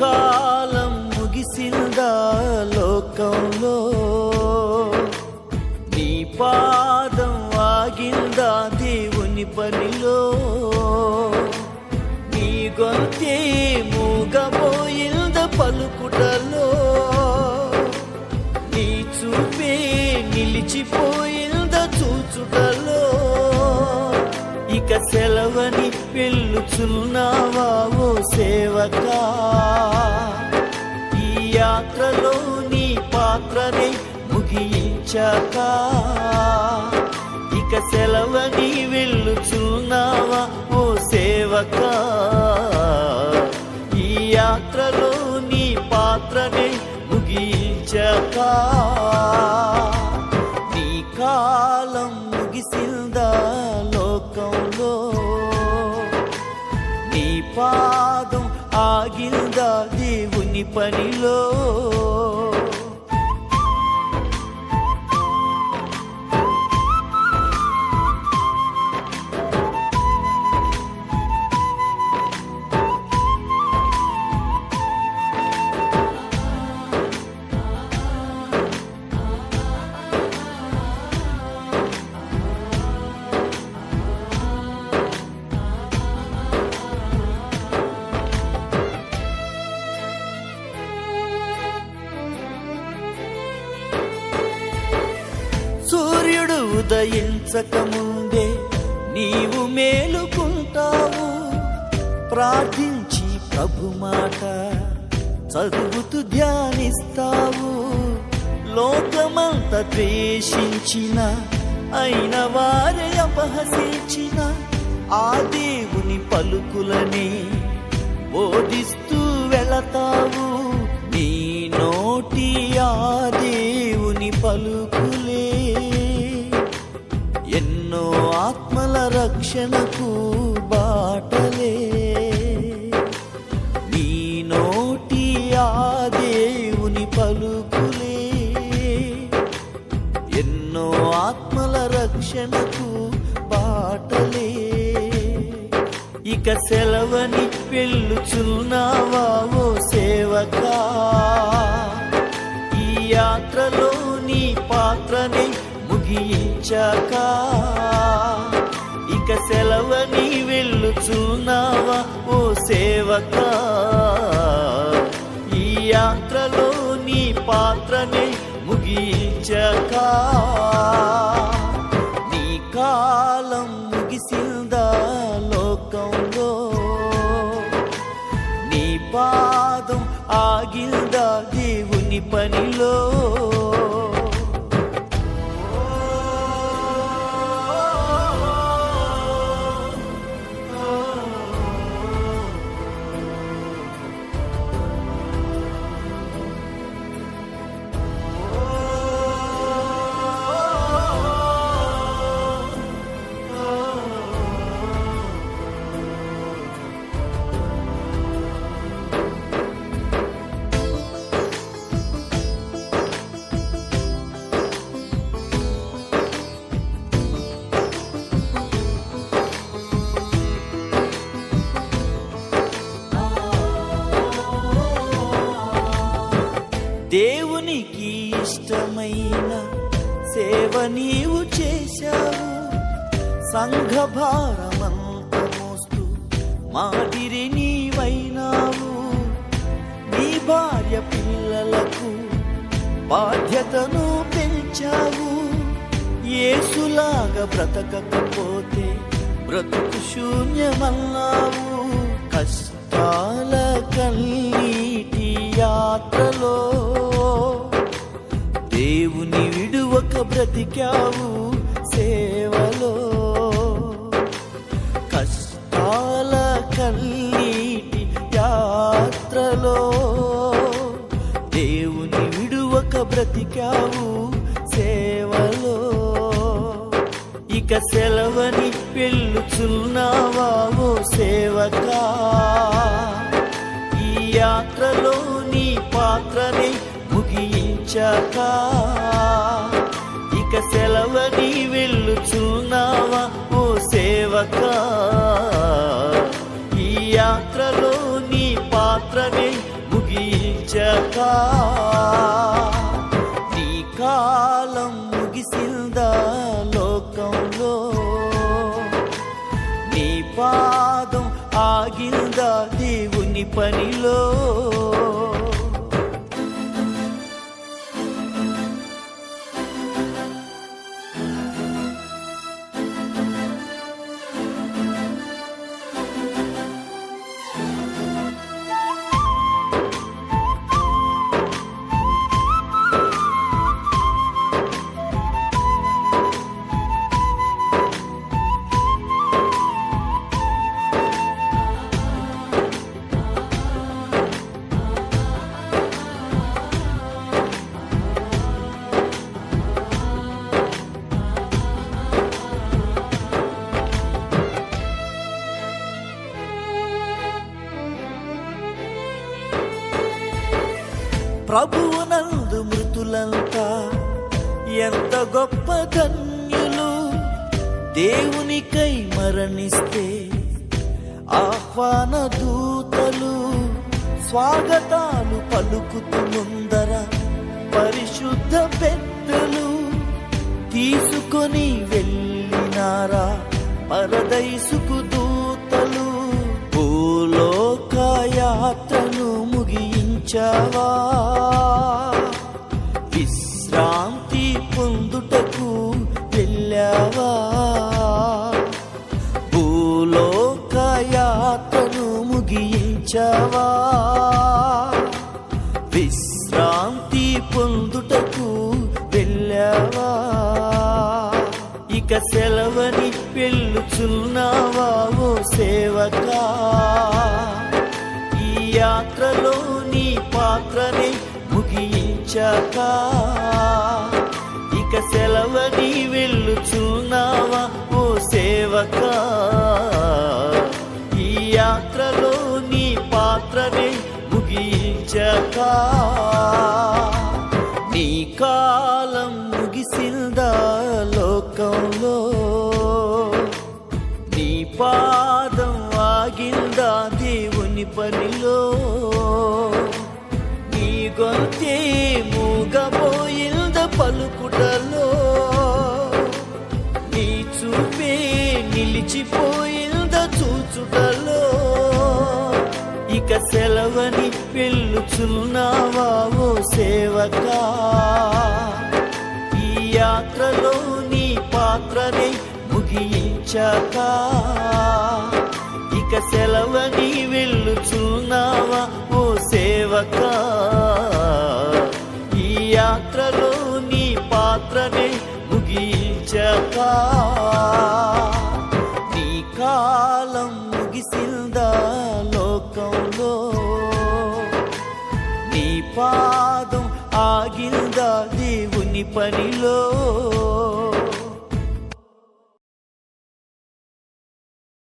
కాలం ముగిసిందా లోకంలో? నీ పాదం ఆగిందా దేవుని పనిలో? నీ గొంతే మూగబోయింద పలుకుటలో? నీ చూపే నిలిచిపోయి సెలవని పిల్లుచున్నావా ఓ సేవకా? ఈ యాత్రలో నీ పాత్రని ముగించాక ఇక సెలవని వెళ్ళుచున్నావా ఓ సేవక? ఈ యాత్రలో నీ పాత్రని ముగించాక ఆగిందా దేవుని పనిలో. సూర్యుడు ముందే నీవు మేలుకుంటావు. ప్రార్థించి ప్రభు మాట చదువుతూ ధ్యానిస్తావు. లోకమంత ద్వేషించిన అయిన వారే అపహసించిన ఆ దేవుని పలుకులని బోధిస్తూ వెళతావు. రక్షణకు బాటలే. నీ నోటి ఆ దేవుని పలుకులే. ఎన్నో ఆత్మల రక్షణకు బాటలే. ఇక సెలవని వెళ్ళుచున్నావా ఓ సేవకా? ఈ యాత్రలో నీ పాత్రని ముగించాక ఇక సెలవని వెళ్ళుచున్నావా ఓ సేవకా. ఈ యాత్రలో నీ పాత్రని ముగించక. నీ కాలం ముగిసిందా లోకంలో? నీ పాదం ఆగిందా దేవుని పనిలో? సంఘ భారమంత మోస్తూ మాదిరి నీవైనావు. నీ భార్య పిల్లలకు బాధ్యతను పెంచావు. ఏసులాగా బ్రతకకపోతే బ్రతుకు శూన్యమన్నావు. కష్టాల కన్నీటి యాత్రలో దేవుని విడువక బ్రతికావు. సేవ కన్నీటి యాత్రలో దేవుని విడువక బ్రతికావు సేవలో. ఇక సెలవని పెళ్ళుచున్నావా ఓ సేవకా? ఈ యాత్రలో నీ పాత్రని ముగించాక. ఇక సెలవని వెళ్ళుచున్నావా ఓ సేవకా? నీ కాలం ముగిసిందా లోకంలో? నీ పాదం ఆగిందా దేవుని పనిలో? ప్రభువునందు మృతులంతా ఎంత గొప్ప ధన్యులు. దేవునికై మరణిస్తే ఆహ్వాన దూతలు స్వాగతాలు పలుకుతూ ముందర పరిశుద్ధ పెద్దలు తీసుకొని వెళ్ళినారా పరదైసుకు దూతలు. భూలోక యాత్రను ముగించావా విశ్రాంతి పొందుటకు వెళ్ళావా? భూలోక యాత్రను ముగించావా? విశ్రాంతి పొందుటకు వెళ్ళావా? ఇక సెలవని పెళ్ళుచున్నావా ఓ సేవకా? ఈ యాత్రలో నీ పాత్రని ముగించాక. ఇక సెలవని వెళ్ళుచున్నావా ఓ సేవక? ఈ యాత్రలో నీ పాత్రని ముగించాక. నీ కాలం ముగిసిందా లోకంలో? నీ పాదం ఆగిందా దేవుని పనిలో? నీ గొంతే మూగబోయింద పలుకుటలో. నీ చూపే నిలిచిపోయింద చూచుటలో. ఇక సెలవని పిల్లుచున్నావా ఓ సేవకా? ఈ యాత్రలో నీ పాత్రని ముగించాక ఇక సెలవని వెళ్ళుచున్నావా ఓ సేవకా? పాత్రని ముగించాక నీ కాలం ముగిసిందా లోకంలో? నీ పాదం ఆగిందా దేవుని పనిలో?